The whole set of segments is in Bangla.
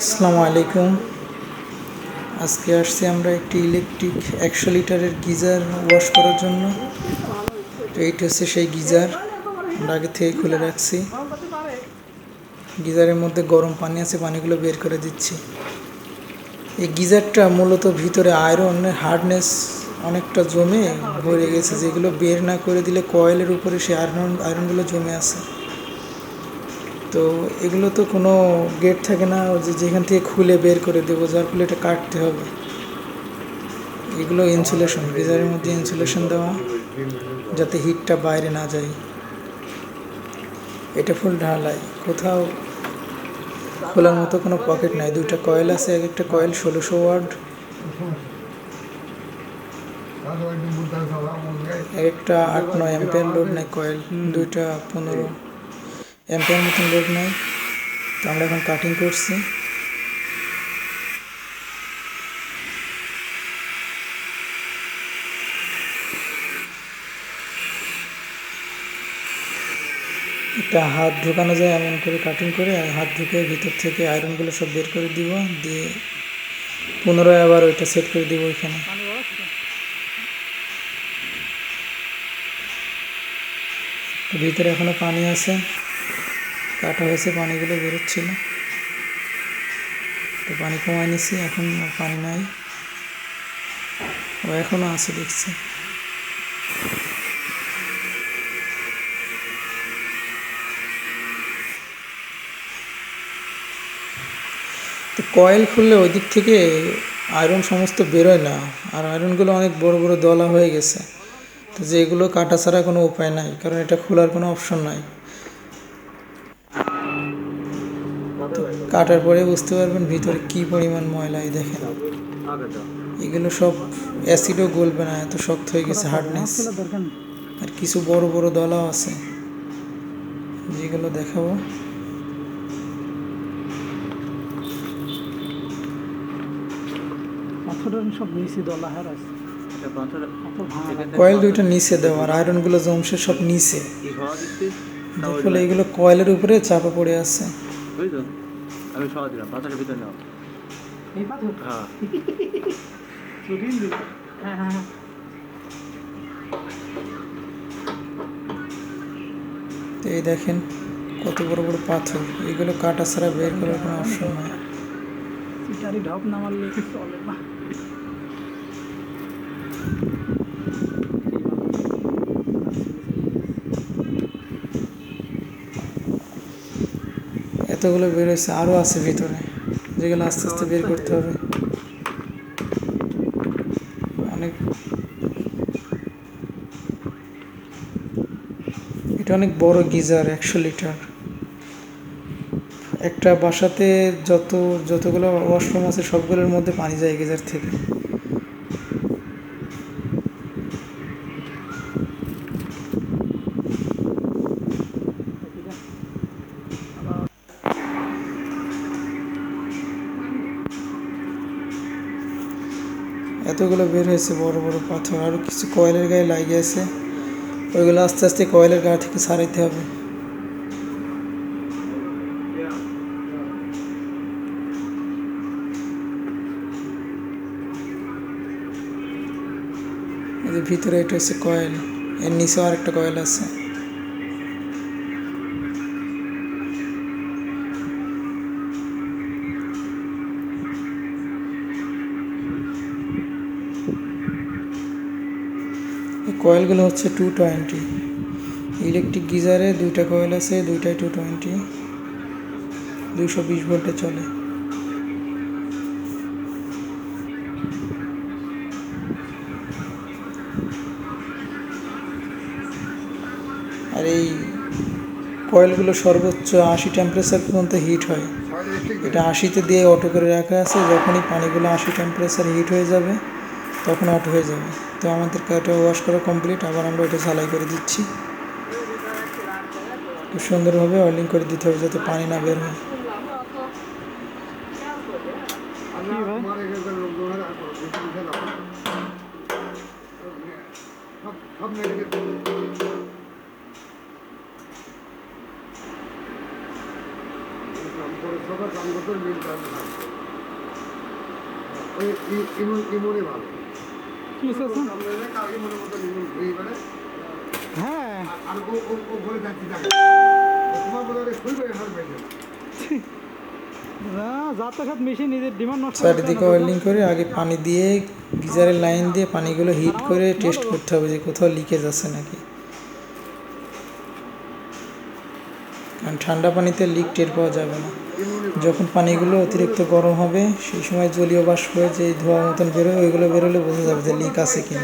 আসসালামু আলাইকুম। আজকে আসছি আমরা একটি ইলেকট্রিক একশো লিটারের গিজার ওয়াশ করার জন্য। তো এইটা হচ্ছে সেই গিজার। আমরা আগে থেকে খুলে রাখছি। গিজারের মধ্যে গরম পানি আছে, পানিগুলো বের করে দিচ্ছি। এই গিজারটা মূলত ভিতরে আয়রনের হার্ডনেস অনেকটা জমে ভরে গেছে। যেগুলো বের না করে দিলে কয়েলের উপরে সেই আয়রন আয়রনগুলো জমে আছে। তো এগুলো তো কোনো গেট থাকে না যে যেখান থেকে খুলে বের করে দেবো, যার ফলে এটা কাটতে হবে। এগুলো ইনসুলেশন গিজারের মধ্যে ইনসুলেশন দেওয়া, যাতে হিটটা বাইরে না যায়। এটা ফুল ঢালাই, কোথাও খোলার মতো কোনো পকেট নাই। দুইটা কয়েল আছে, এক একটা কয়েল ষোলোশো ওয়ার্ড এক একটা আট নয় অ্যাম্পিয়ার লোড নেয় কয়েল দুইটা পনেরো। অ্যাম্পিয়ার মতন লোড নেয় তো আমরা এখন কাটিং করছি। একটা হাত ঢোকানো যায় এমন করে কাটিং করে হাত ঢুকে ভিতর থেকে আয়রনগুলো সব বের করে দিব, দিয়ে পুনরায় আবার ওইটা সেট করে দিব ওইখানে। ভিতরে এখনও পানি আছে। কাটা হয়েছে, পানিগুলো বেরোচ্ছিল। তো পানি কমায় নিছি, এখন পানি নাই। ও এখনও আছে, দেখছি। তো কয়েল খুললে ওই দিক থেকে আয়রন সমস্ত বেরোয় না, আর আয়রনগুলো অনেক বড় বড় দলা হয়ে গেছে। তো যেগুলো কাটা ছাড়া কোনো উপায় নাই, কারণ এটা খোলার কোনো অপশন নাই। তো কাটার পরে বুঝতে পারবেন ভিতরে কি পরিমাণ ময়লা এই দেখেন। এগুলো সব অ্যাসিডও গলবে না এত শক্ত হয়ে গেছে হার্ডনেস আর কিছু বড় বড় দলাও আছে। যেগুলো দেখাবো। সব নিচে দলা হার আছে। কয়েল দুইটা নিচে দেওয়া আর আয়রনগুলো জমছে সব নিচে। ফলে এগুলো কয়েলের উপরে চাপা পড়ে আছে। আমি সহজ দিলাম পাথরের ভিতরে নাও। এই পাথর? হ্যাঁ। দিল হ্যাঁ হ্যাঁ হ্যাঁ। এই দেখেন কত বড় বড় পাথর। এগুলো কাটা ছাড়া বের করার কোনো অপশন নাই। ঢপ না মারলে চলে না। এতগুলো বের হয়েছে আরও আছে ভিতরে, যেগুলো আস্তে আস্তে বের করতে হবে। অনেক এটা অনেক বড় গিজার, একশো লিটার। একটা বাসাতে যত, যতগুলো ওয়াশরুম আছে, সবগুলোর মধ্যে পানি যায় গিজার থেকে। এতগুলো বের হয়েছে, বড় বড় পাথর আরও কিছু কয়েলের গায়ে লাগিয়ে আছে। ওইগুলো আস্তে আস্তে কয়েলের গা থেকে সারাইতে হবে। এই যে ভিতরে এটা হচ্ছে কয়েল, এর নিচেও আরেকটা কয়েল আছে। কয়েলগুলো হচ্ছে টু টোয়েন্টি ইলেকট্রিক গিজারে দুইটা কয়েল আছে, দুইটাই টু টোয়েন্টি দুশো বিশ ভোল্টে চলে। আর এই কয়েলগুলো সর্বোচ্চ আশি টেম্পারেচার পর্যন্ত হিট হয়। এটা আশিতে দিয়ে অটো করে রাখা আছে, যখনই পানিগুলো আশি টেম্পারেচার হিট হয়ে যাবে তখন অটো হয়ে যাবে তো আমাদের এটা ওয়াশ করা কমপ্লিট আবার আমরা এটা ঝালাই করে দিচ্ছি খুব সুন্দরভাবে অয়েলিং করে দিতে হবে যাতে পানি না বের হয় ওই ইমন ভালো কি বেড়ে হ্যাঁ। চারিদিকে ওয়েল্ডিং করে আগে পানি দিয়ে গিজারের লাইন দিয়ে পানিগুলো হিট করে টেস্ট করতে হবে যে কোথাও লিকেজ আছে নাকি। কারণ ঠান্ডা পানিতে লিক টের পাওয়া যাবে না। যখন পানিগুলো অতিরিক্ত গরম হবে, সেই সময় জলীয় বাষ্প হয়ে যে ধোয়া মতন বেরোয়, ওইগুলো বেরোলে বোঝা যাবে যে লিক আছে না না কি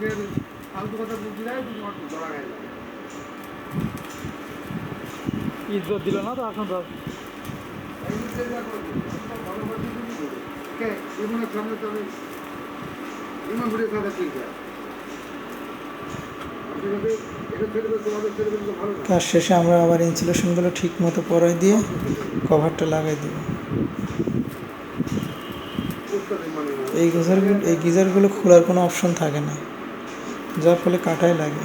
দিয়ে ফালতু কথা বুঝি ধরা গেছে ইজ্জত দিল না তো এখন তো এই যে যা করবে, ভালো করে তুমি করবে। কে ইমনের সামনে তো আমি ইমন ঘুরে কথা ঠিক আছে আপনি যদি এটা ছেড়ে দেবে তোমাদের ছেড়ে দেবে তো ভালো না কাজ শেষে আমরা আবার ইনসুলেশনগুলো ঠিক মতো পরাই দিয়ে কভারটা লাগাই দিব। এই গিজারগুলো এই গিজারগুলো খোলার কোনো অপশন থাকে না যার ফলে কাটাই লাগে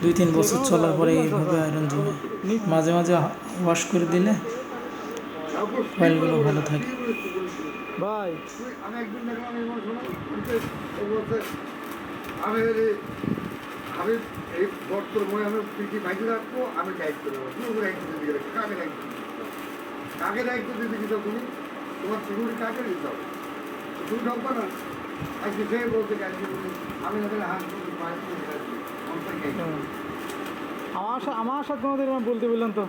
দুই তিন বছর চলার পরে এইভাবে আয়রন জমে মাঝে মাঝে ওয়াশ করে দিলে কয়েলগুলো ভালো থাকে। ভাই। আমি একদিন দেখলাম এই আমি আমি এই বর্তর মনে আমি পিটি ভাইতে রাখব আমি দায়িত্ব নেব। তুমি ওকে দায়িত্ব দিতে গেলে কাকে দায়িত্ব? কাকে দায়িত্ব দিতে গেছো তুমি? তোমার সিকিউরিটি কাকে দিতে হবে তুমি ঢোকবা না? আজকে সে বলতে গেছি আমি ওদের হাত করে পায়ে পড়ে গেছি অন্তর গেছি আমার আমার সাথে তোমাদের বলতে বললাম তো